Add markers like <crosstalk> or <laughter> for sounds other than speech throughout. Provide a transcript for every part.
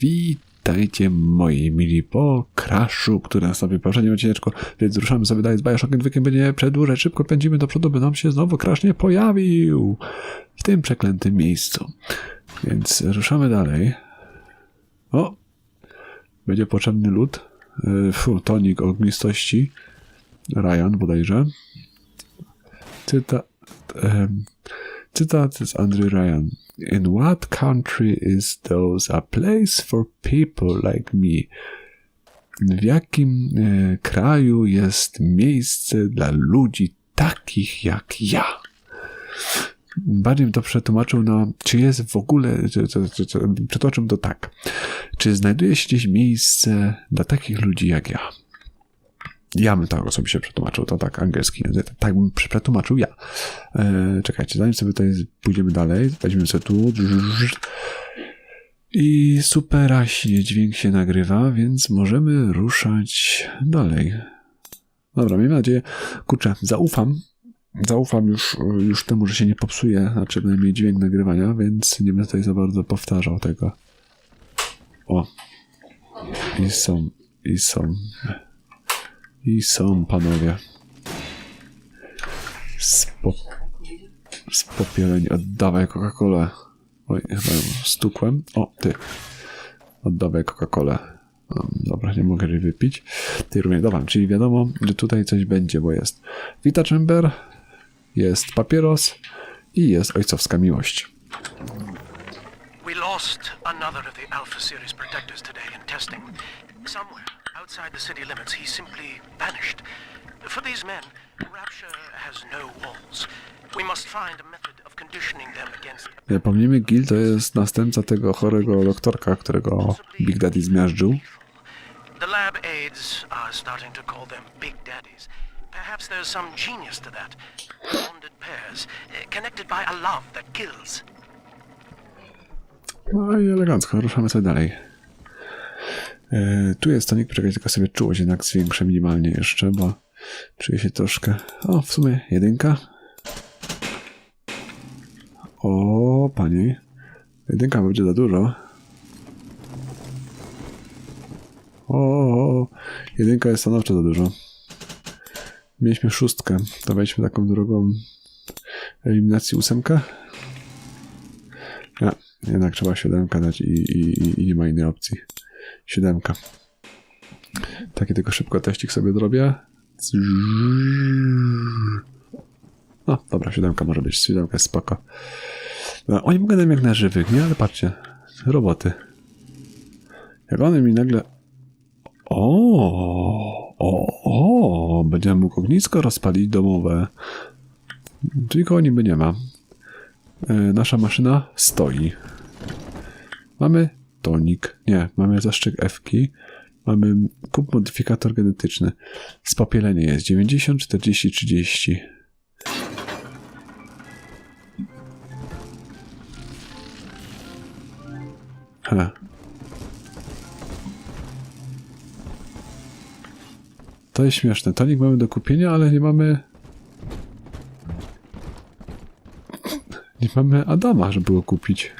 Witajcie moi mili po crashu, który nastąpił w poprzednim więc ruszamy sobie dalej z Bioshockiem dwójkiem, będzie przedłużać, szybko pędzimy do przodu, by nam się znowu crash nie pojawił w tym przeklętym miejscu. Więc ruszamy dalej. O! Będzie potrzebny lód. Yy, Fu, tonik ognistości. Ryan bodajże. Cyta, cytat z Andrew Ryan. In what country is those a place for people like me? W jakim e, kraju jest miejsce dla ludzi takich jak ja? Bardziej to przetłumaczył na, czy jest w ogóle, czy, czy, czy, czy, przetłumaczyłbym to tak. Czy znajduje się gdzieś miejsce dla takich ludzi jak ja? Ja bym tak osobiście przetłumaczył, to tak angielski język, tak bym przetłumaczył ja. E, czekajcie, zanim sobie tutaj pójdziemy dalej, weźmiemy sobie tu i superaśnie dźwięk się nagrywa, więc możemy ruszać dalej. Dobra, miejmy nadzieję, kurczę, zaufam, zaufam już, już temu, że się nie popsuje, znaczy bynajmniej dźwięk nagrywania, więc nie będę tutaj za bardzo powtarzał tego. O, i są, i są. I są panowie. Spo... Spopieleni. Oddawaj Coca-Colę. Oj, chyba ją stukłem. O, ty. Oddawaj Coca-Colę. Um, Dobra, nie mogę jej wypić. Ty również dawam, czyli wiadomo, że tutaj coś będzie, bo jest Vita Chamber, jest papieros i jest ojcowska miłość. We lost another of the Alpha Series protectors today in testing. Somewhere outside the city limits, he simply vanished. For these men, Rapture has no walls. We must find a method of conditioning them against Pomnijmy, Gil to jest następca tego chorego doktorka, którego Big Daddy zmiażdżył. The lab aides are starting to call them Big Daddies. Perhaps there's some genius to that. Bonded pairs, eh, connected by a love that kills. No i elegancko, ruszamy sobie dalej. E, tu jest tonik, poczekajcie, tylko sobie czułość jednak zwiększę minimalnie jeszcze, bo czuję się troszkę... O, w sumie jedynka. O, panie. Jedynka będzie za dużo. O, jedynka jest stanowczo za dużo. Mieliśmy szóstkę, to wejdźmy taką drogą eliminacji ósemkę. Nie, jednak trzeba siódemkę dać i, i, i- i nie ma innej opcji. Siódemka. Taki tylko szybko teścik sobie zrobię. No, dobra, siódemka może być. Siódemka jest spoko. No, oni wyglądają jak na żywych, nie? Ale patrzcie. Roboty. Jak one mi nagle... O, o, o, będziemy mógł ognisko rozpalić domowe. Tylko niby nie ma. E, nasza maszyna stoi. Mamy tonik. Nie, mamy zaszczyk F-ki. Mamy kup modyfikator genetyczny. Spopielenie jest 90, 40, 30. Ha. To jest śmieszne. Tonik mamy do kupienia, ale nie mamy Nie mamy Adama, żeby go kupić.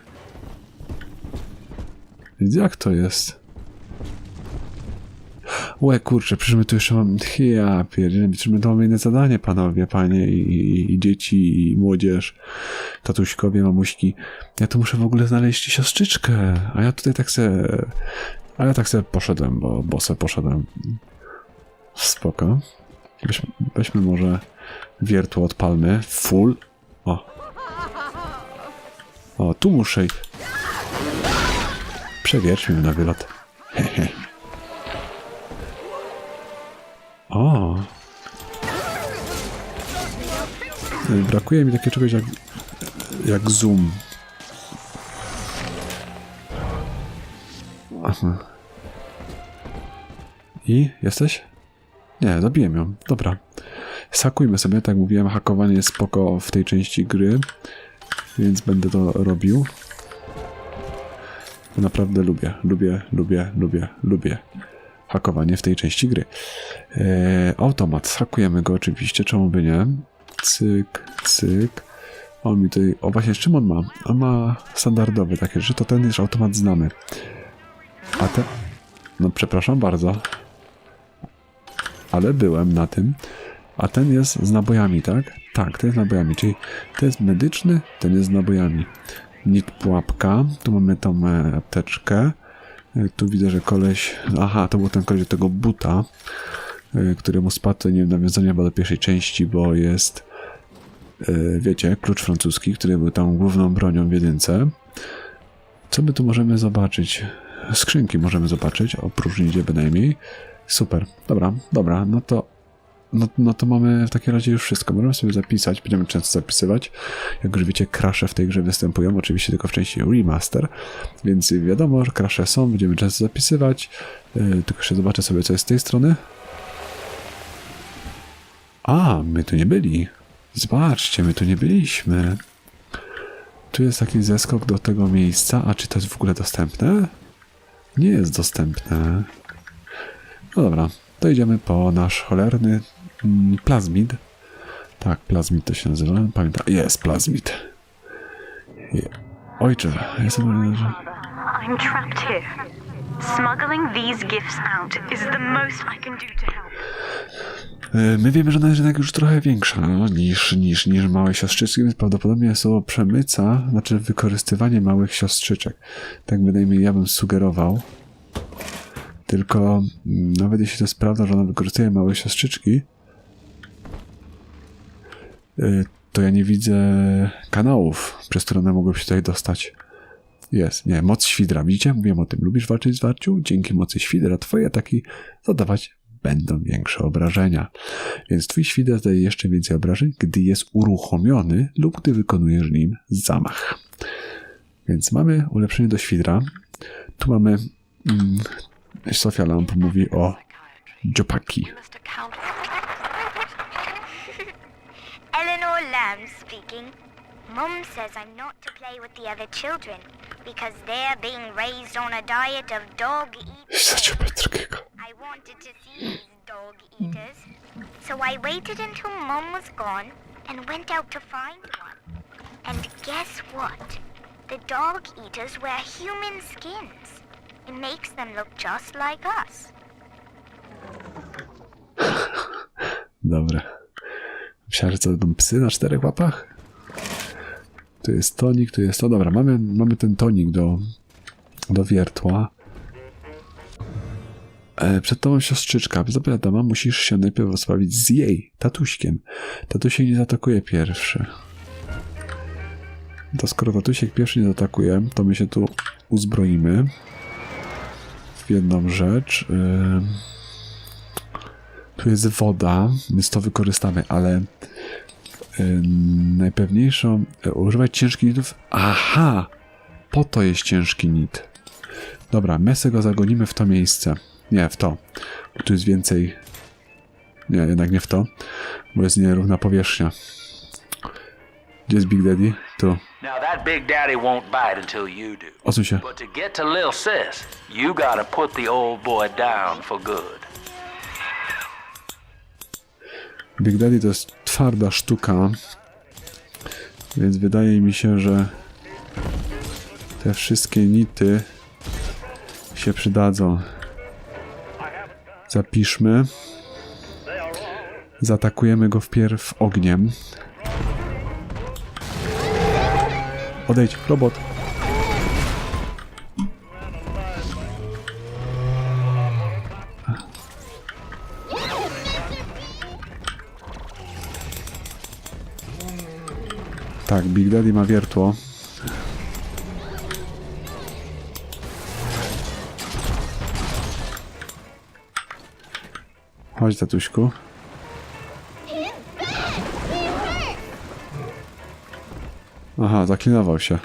Jak to jest? Łe, kurczę, przecież my tu jeszcze mam... Ja pierdzielę, przecież my tu mamy inne zadanie, panowie, panie i, i, i dzieci, i młodzież, tatuśkowie, mamuśki. Ja tu muszę w ogóle znaleźć siostrzyczkę, a ja tutaj tak se... A ja tak se poszedłem, bo, bo se poszedłem. Spoko. Weźmy, weźmy może wiertło odpalmy. Full. O, o, tu muszę. Przewietrzmy na wylot. <laughs> O. Brakuje mi takiego czegoś jak, jak zoom. Aha. I? Jesteś? Nie, zabiłem ją. Dobra. Sakujmy sobie, tak jak mówiłem, hakowanie jest spoko w tej części gry więc będę to robił. Naprawdę lubię, lubię, lubię, lubię, lubię hakowanie w tej części gry. Eee, automat, hakujemy go oczywiście, czemu by nie? Cyk, cyk. On mi tutaj, o właśnie, czym on ma? On ma standardowy takie rzeczy, to ten już automat znamy. A te... No przepraszam bardzo. Ale byłem na tym. A ten jest z nabojami, tak? Tak, ten jest z nabojami, czyli to jest medyczny, ten jest z nabojami. Nit pułapka, tu mamy tą e, apteczkę. E, Tu widzę, że koleś... Aha, to był ten koleś do tego buta, e, któremu spadł, nie wiem, nawiązanie chyba do pierwszej części, bo jest wiecie, klucz francuski, który był tam główną bronią w jedynce. Co my tu możemy zobaczyć? Skrzynki możemy zobaczyć, oprócz nigdzie bynajmniej. Super, dobra, dobra, no to no, no to mamy w takim razie już wszystko. Możemy sobie zapisać, będziemy często zapisywać. Jak już wiecie, crashe w tej grze występują, oczywiście tylko w części remaster, więc wiadomo, że crashe są, będziemy często zapisywać. Yy, tylko jeszcze zobaczę sobie, co jest z tej strony. A, my tu nie byli. Zobaczcie, my tu nie byliśmy. Tu jest taki zeskok do tego miejsca, a czy to jest w ogóle dostępne? Nie jest dostępne. No dobra, to idziemy po nasz cholerny plazmid. Tak, plazmid to się nazywa. Pamiętam. Jest plazmid. Je- Ojcze, jestem... I'm trapped here. Smuggling these gifts out is the most I can do to help. E, My wiemy, że ona jest jednak już trochę większa niż, niż, niż małe siostrzyczki, więc prawdopodobnie jest to przemyca, znaczy wykorzystywanie małych siostrzyczek. Tak bynajmniej ja bym sugerował. Tylko mm, nawet jeśli to jest prawda, że ona wykorzystuje małe siostrzyczki, to ja nie widzę kanałów, przez które one mogłyby się tutaj dostać. Jest, nie, moc świdra. Widzicie? Mówiłem o tym. Lubisz walczyć z warciu? Dzięki mocy świdra twoje ataki zadawać będą większe obrażenia. Więc twój świder zadaje jeszcze więcej obrażeń, gdy jest uruchomiony lub gdy wykonujesz nim zamach. Więc mamy ulepszenie do świdra. Tu mamy... Mm, Sofia Lamp mówi o dziopaki. Eleanor Lamb speaking. Mum says I'm not to play with the other children because they're being raised on a diet of dog eat. Za ciebie drugiego. I wanted to see these dog eaters, so I waited until Mum was gone and went out to find one. And guess what? The dog eaters wear human skins. It makes them look just like us. <laughs> Dobre. Myślałem, że to będą psy na czterech łapach? Tu jest tonik, tu jest to. Dobra, mamy, mamy ten tonik do, do wiertła. E, przed tobą siostrzyczka. Zapowiadama, musisz się najpierw rozprawić z jej, tatuśkiem. Tatusiek nie zaatakuje pierwszy. To skoro tatusiek pierwszy nie zaatakuje, to my się tu uzbroimy w jedną rzecz. Ym... Tu jest woda, więc to wykorzystamy, ale y, najpewniejszą y, używać ciężkich nitów. Aha! Po to jest ciężki nit. Dobra, sobie go zagonimy w to miejsce. Nie, w to. Bo tu jest więcej. Nie, jednak nie w to, bo jest nierówna powierzchnia. Gdzie jest Big Daddy? Tu. Now that Big Daddy won't bite until you do. Odsuń się. But to get to Lil Sis, you gotta put the old boy down for good. Big Daddy to jest twarda sztuka, więc wydaje mi się, że te wszystkie nity się przydadzą. Zapiszmy. Zaatakujemy go wpierw ogniem. Odejdź, robot. Tak, Big Daddy ma wiertło. Chodź, tatuśku. Aha, zaklinował się.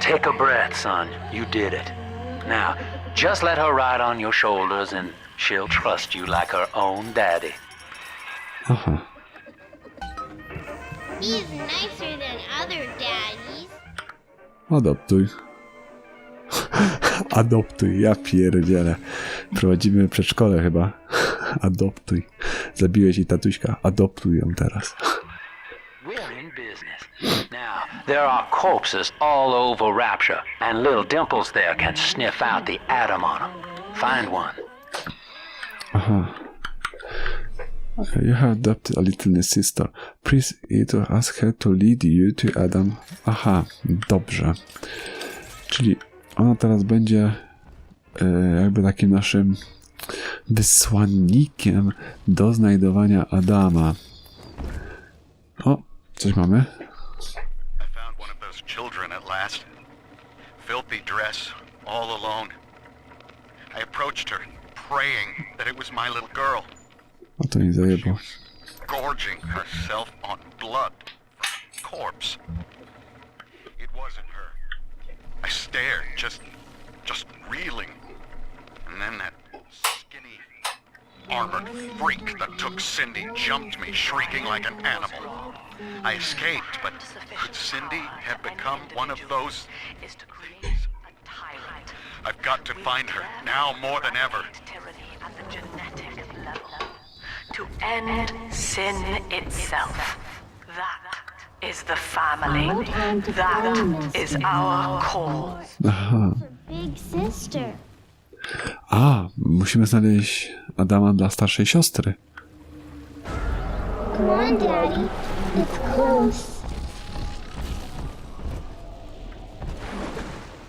Take a breath, son. You did it. Now, just let her ride on your shoulders and she'll trust you like her own daddy. Aha. He's nicer than other daddies. Adoptuj. <laughs> Adoptuj, ja pierdzielę. Prowadzimy przedszkole chyba. Adoptuj. Zabiłeś jej tatuśka. Adoptuj ją teraz. We're in in business. Now, there are corpses all over Rapture, and little Dimples there can sniff out the atom on them. Find one. Aha. You have adopted a little sister. Please either ask her to lead you to Adam. Aha, dobrze. Czyli ona teraz będzie e, jakby takim naszym wysłannikiem do znajdowania Adama. O, coś mamy? Filthy dress, all alone. I approached her, praying that it was my little girl, O, to nie zajebał. gorging herself on blood. Corpse. It wasn't her. I stared, just just reeling. And then that skinny armored freak that took Cindy jumped me, shrieking like an animal. I escaped, but could Cindy have become one of those is to create a tyrant. I've got to find her now more than ever. End sin itself. That is the family. That is our cause. Aha. Big sister. A, musimy znaleźć Adama dla starszej siostry. Come on, Daddy. It's close.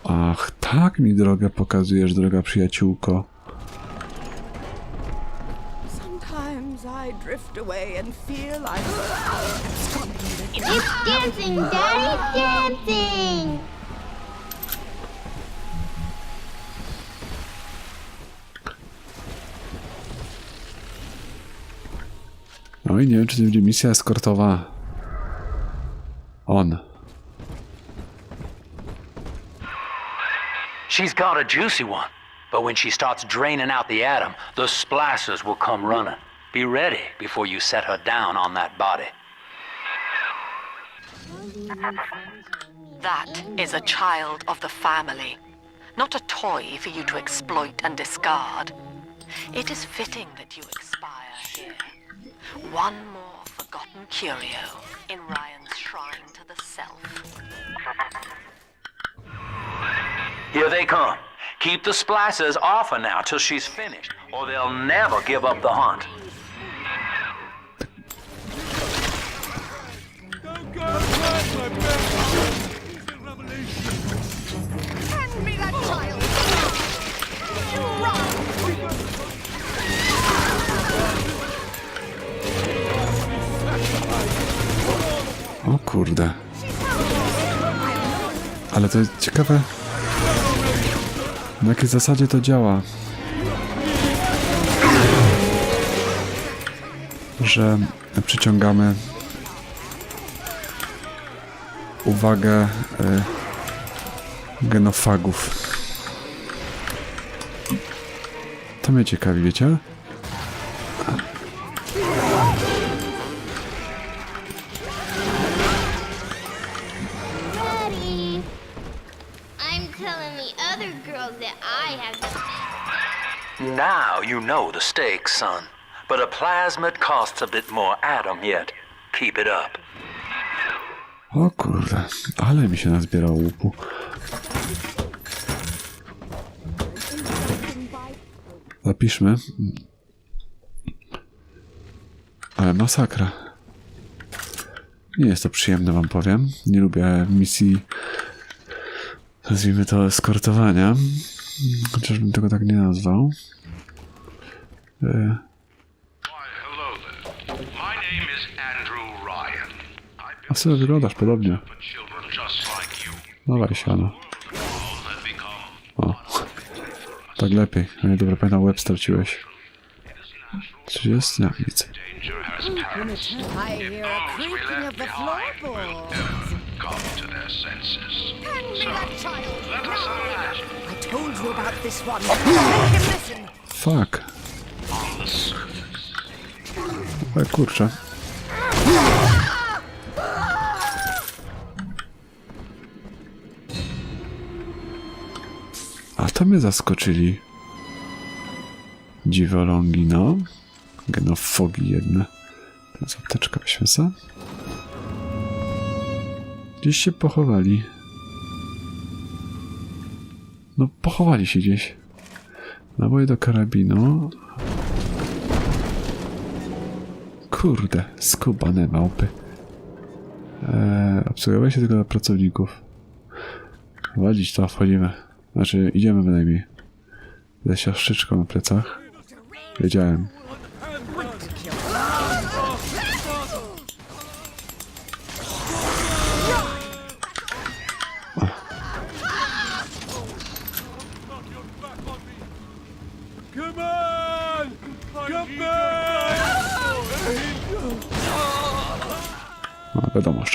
Ach, tak mi drogę pokazujesz, droga przyjaciółko. Drift away and feel like It's dancing, Daddy. Dancing. No i nie wiem, czy to będzie misja eskortowa. On. She's got a juicy one, but when she starts draining out the atom, the splicers will come running. Be ready before you set her down on that body. That is a child of the family, not a toy for you to exploit and discard. It is fitting that you expire here. One more forgotten curio in Ryan's shrine to the self. Here they come. Keep the splicers off her now till she's finished, or they'll never give up the hunt. Ale to jest ciekawe. Na jakiej zasadzie to działa? Że przyciągamy uwagę y, genofagów. To mnie ciekawi, wiecie? Telling the other girls that I have the Now you know the stakes, son. But a plasmid costs a bit more atom yet. Keep it up. O kurde, ale mi się nazbierało łupu. Zapiszmy. Ale masakra. Nie jest to przyjemne, wam powiem. Nie lubię misji, nazwijmy to, eskortowania. Chociażbym tego tak nie nazwał. E, a sobie wyglądasz podobnie. Dawaj siano. Have become O. Tak lepiej. A nie, dobra, pamiętam, łeb straciłeś. 30? Nie, nic. Come to their senses. Hand me that child! Let us imagine I told you about this one. Make him listen. Fuck. on the surface. Ale kurczę. A to mnie zaskoczyli. Dziwolągi, no. Genofogi jedne. Teraz apteczka. Gdzieś się pochowali. No, pochowali się gdzieś. Naboje do karabinu. Kurde, skubane małpy. Eee, obsługiwać się tylko dla pracowników. Wadzić to, wchodzimy. Znaczy, idziemy bynajmniej. Ze siostrzyczką na plecach. Wiedziałem.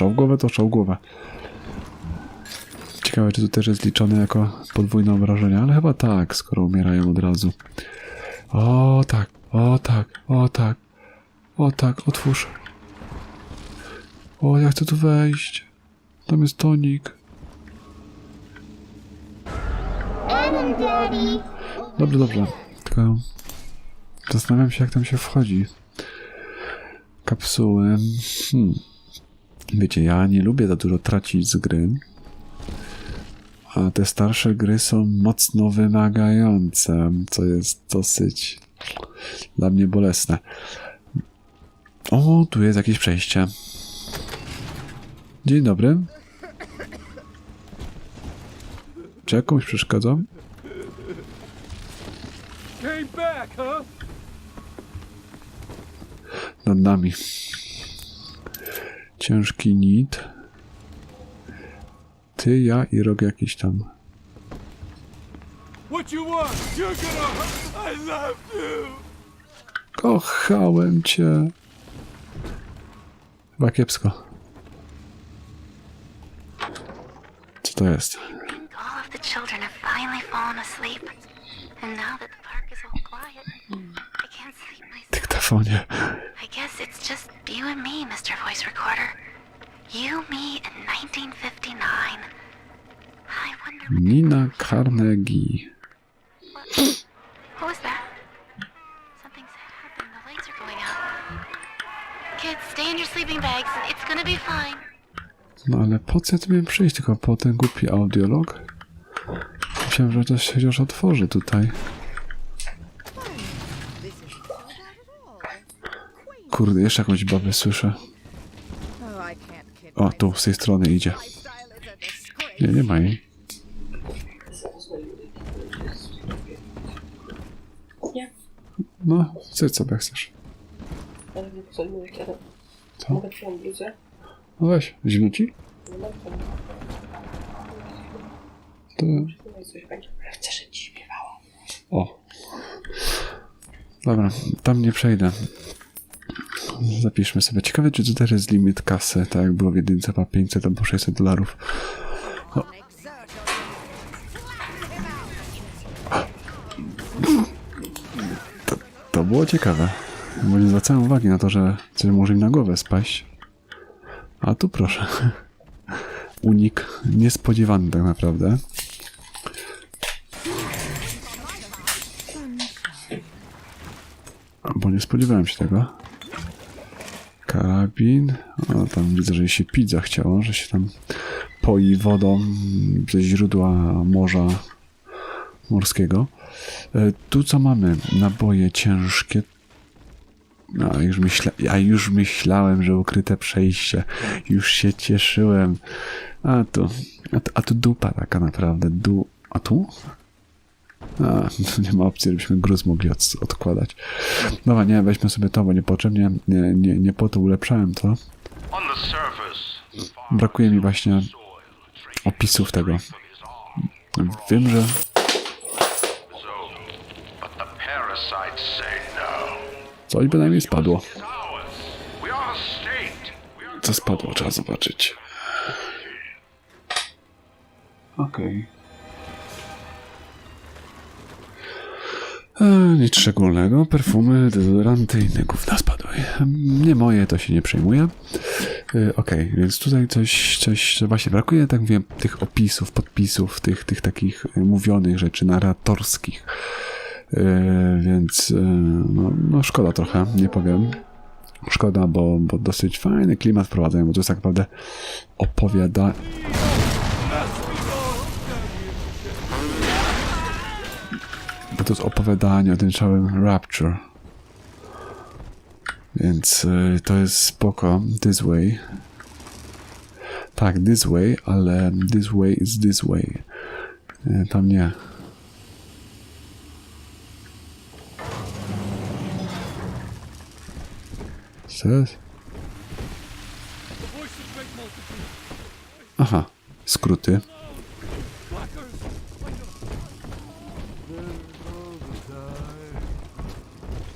Strzał w głowę to strzał w głowę. Ciekawe, czy to też jest liczone jako podwójne obrażenia, ale chyba tak, skoro umierają od razu. O tak, o tak, o tak, o tak, otwórz. O, ja chcę tu wejść. Tam jest tonik. Dobrze, dobrze. Tylko zastanawiam się, jak tam się wchodzi. Kapsuły. Hmm. Wiecie, ja nie lubię za dużo tracić z gry. A te starsze gry są mocno wymagające, co jest dosyć dla mnie bolesne. O, tu jest jakieś przejście. Dzień dobry. Czy jakąś przeszkadzam? nad nami. Ciężki nit. Ty, ja i rok jakiś tam. Kochałem cię. Chyba kiepsko. Co to jest? All of the children have finally fallen asleep. And now that the park is all quiet, I can't sleep Dyktafonie. I guess it's just you and me, Mr. Voice Recorder. You, me, in 1959. I wonder Nina Carnegie. <coughs> what was that? Something's happened. The lights are going out. Kids, stay in your sleeping bags. It's gonna be fine. No ale po co ja tu miałem przyjść? Tylko po ten głupi audiolog? Myślałem, że to się już otworzy tutaj. Kurde, jeszcze jakąś babę słyszę. O, tu, z tej strony idzie. Nie, nie ma jej. No, co sobie chcesz. Nie. Co? Mogę twoją bluzę? No weź, zimno ci? To... Ci. O. Dobra, tam nie przejdę. Zapiszmy sobie. Ciekawe, czy to też jest limit kasy, tak jak było w jedynce, chyba 500 albo 600 dolarów. To, to było ciekawe. Bo nie zwracałem uwagi na to, że coś może im na głowę spaść. A tu proszę. Unik niespodziewany tak naprawdę. Bo nie spodziewałem się tego. Karabin. O, tam widzę, że się pić zachciało, że się tam poi wodą ze źródła morza morskiego. E, Tu co mamy? Naboje ciężkie. A już, myśla, ja już myślałem, że ukryte przejście. Już się cieszyłem. A tu, a tu, a tu dupa taka naprawdę. Du, a tu? A, <laughs> nie ma opcji, żebyśmy gruz mogli od, odkładać. Dobra, nie, weźmy sobie to, bo niepotrzebnie, nie, nie, nie po to ulepszałem to. Brakuje mi właśnie opisów tego. Wiem, że coś bynajmniej spadło. Co spadło, trzeba zobaczyć. Okej. E, nic szczególnego. Perfumy, dezodoranty i inne gówna spadły. Nie moje, to się nie przejmuje. E, Okej, więc tutaj coś, coś właśnie brakuje, tak wiem, tych opisów, podpisów, tych, tych takich mówionych rzeczy, narratorskich. E, więc e, no, no szkoda trochę, nie powiem. Szkoda, bo, bo dosyć fajny klimat wprowadzają, bo to jest tak naprawdę opowiada... Jest opowiadanie o tym całym Rapture. Więc y, to jest spoko. This way. Tak, this way, ale this way is this way. Y, Tam nie. Jest? Aha, skróty.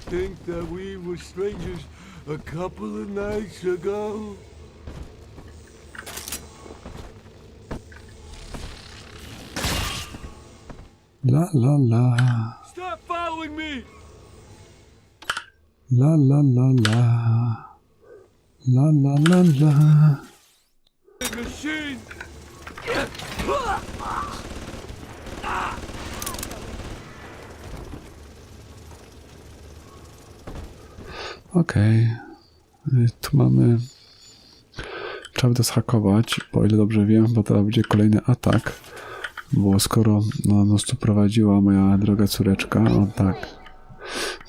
Think that we were strangers a couple of nights ago? La la la. Stop following me! La la la la. La la la la. Okej. Y, Tu mamy. Trzeba by to zhakować, o ile dobrze wiem, bo teraz będzie kolejny atak. Bo skoro no, nas tu prowadziła moja droga córeczka, o tak.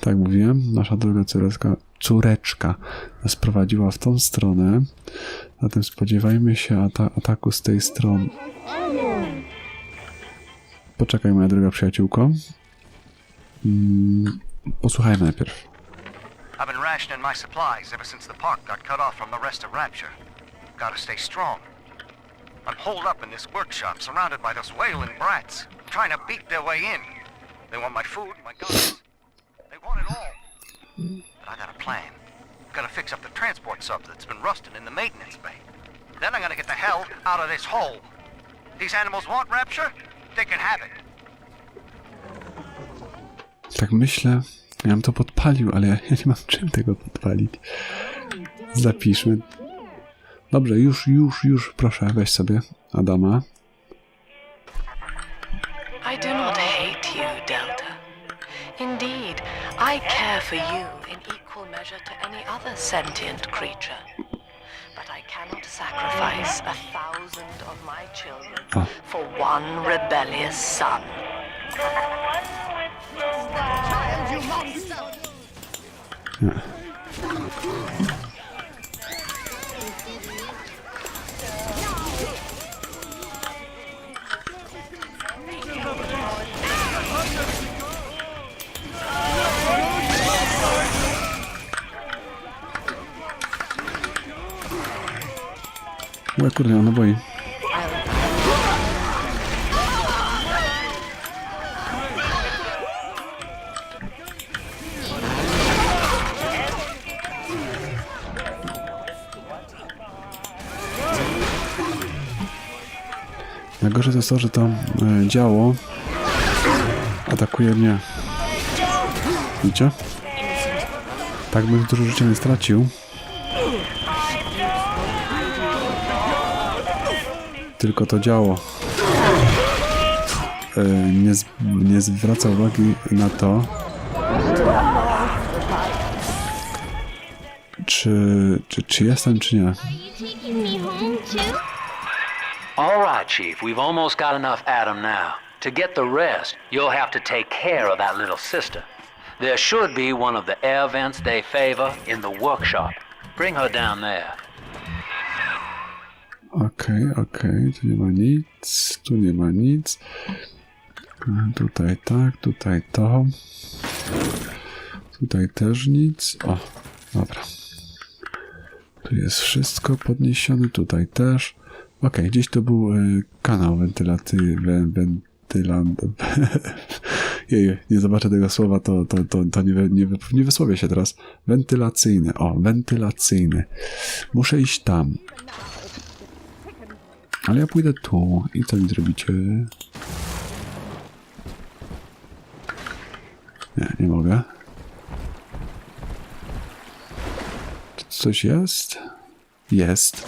Tak mówiłem, nasza droga córeczka, córeczka nas prowadziła w tą stronę. Zatem spodziewajmy się ata ataku z tej strony. Poczekaj, moja droga przyjaciółko. Mm, posłuchajmy najpierw. Rationing my supplies ever since the park got cut off from the rest of Rapture. Gotta stay strong. I'm holed up in this workshop, surrounded by those wailing brats, trying to beat their way in. They want my food, my guns. They want it all. But I got a plan. Gotta fix up the transport sub that's been rusting in the maintenance bay. Then I'm gonna get the hell out of this hole. These animals want Rapture? They can have it. Tak myślę, ja bym to podpalił, ale ja, ja nie mam czym tego podpalić. Zapiszmy. Dobrze, już, już, już, proszę, weź sobie Adama. I do not hate you, Delta. Indeed, I care for you in equal measure to any other sentient creature. But I cannot sacrifice a thousand of my children Oh. for one rebellious son. Ue, kurde, ona boi. Najgorsze jest to, że to e, działo atakuje mnie. Widzicie? Tak bym dużo życia nie stracił. Tylko to działo. E, nie, nie zwraca uwagi na to, czy, czy, czy jestem, czy nie. Chief. We've almost got enough Adam now. To get the rest, you'll have to take care of that little sister. There should be one of the air vents they favor in the workshop. Bring her down there. Okej, okej, tu nie ma nic, tu nie ma nic. Tutaj tak, tutaj to. Tutaj też nic. O, dobra. Tu jest wszystko podniesione, tutaj też. Okej, gdzieś to był e, kanał wentylaty, wen, wentylant. <laughs> Jej, nie zobaczę tego słowa, to, to, to, to nie, nie, nie wysłowię się teraz. Wentylacyjny, o, wentylacyjny. Muszę iść tam. Ale ja pójdę tu i co mi zrobicie? Nie, nie mogę. Czy coś jest? Jest.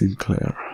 Sinclair.